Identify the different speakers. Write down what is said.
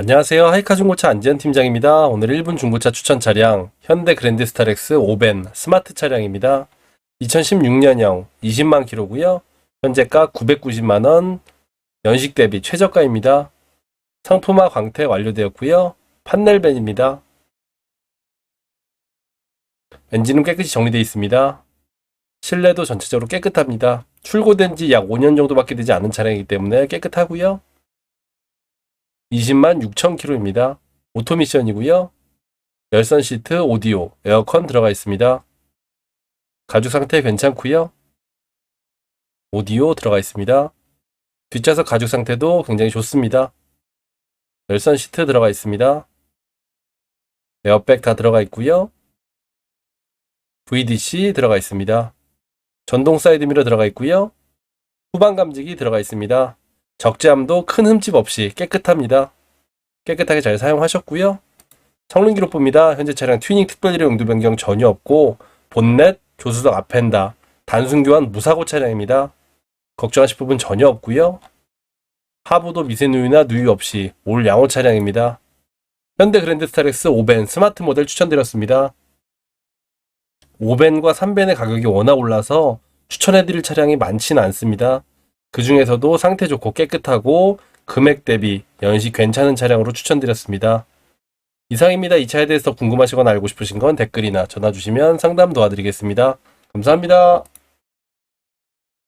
Speaker 1: 안녕하세요. 하이카 중고차 안지현 팀장입니다. 오늘 1분 중고차 추천 차량 현대 그랜드 스타렉스 5벤 스마트 차량입니다. 2016년형 20만 킬로고요. 현재가 990만 원. 연식 대비 최저가입니다. 상품화 광택 완료되었고요. 판넬벤입니다. 엔진은 깨끗이 정리되어 있습니다. 실내도 전체적으로 깨끗합니다. 출고된 지 약 5년 정도밖에 되지 않은 차량이기 때문에 깨끗하고요. 20만 6천 킬로입니다. 오토미션이고요. 열선 시트, 오디오, 에어컨 들어가 있습니다. 가죽 상태 괜찮고요. 오디오 들어가 있습니다. 뒷좌석 가죽 상태도 굉장히 좋습니다. 열선 시트 들어가 있습니다. 에어백 다 들어가 있고요. VDC 들어가 있습니다. 전동 사이드미러 들어가 있고요. 후방 감지기 들어가 있습니다. 적재함도 큰 흠집 없이 깨끗합니다. 깨끗하게 잘 사용하셨고요. 성능 기록부입니다. 현재 차량 튜닝 특별일의 용도 변경 전혀 없고 본넷, 조수석 앞엔다, 단순 교환 무사고 차량입니다. 걱정하실 부분 전혀 없고요. 하부도 미세 누유나 누유 없이 올 양호 차량입니다. 현대 그랜드 스타렉스 5벤 스마트 모델 추천드렸습니다. 5벤과 3벤의 가격이 워낙 올라서 추천해드릴 차량이 많지는 않습니다. 그 중에서도 상태 좋고 깨끗하고 금액 대비 연식 괜찮은 차량으로 추천드렸습니다. 이상입니다. 이 차에 대해서 궁금하시거나 알고 싶으신 건 댓글이나 전화 주시면 상담 도와드리겠습니다. 감사합니다.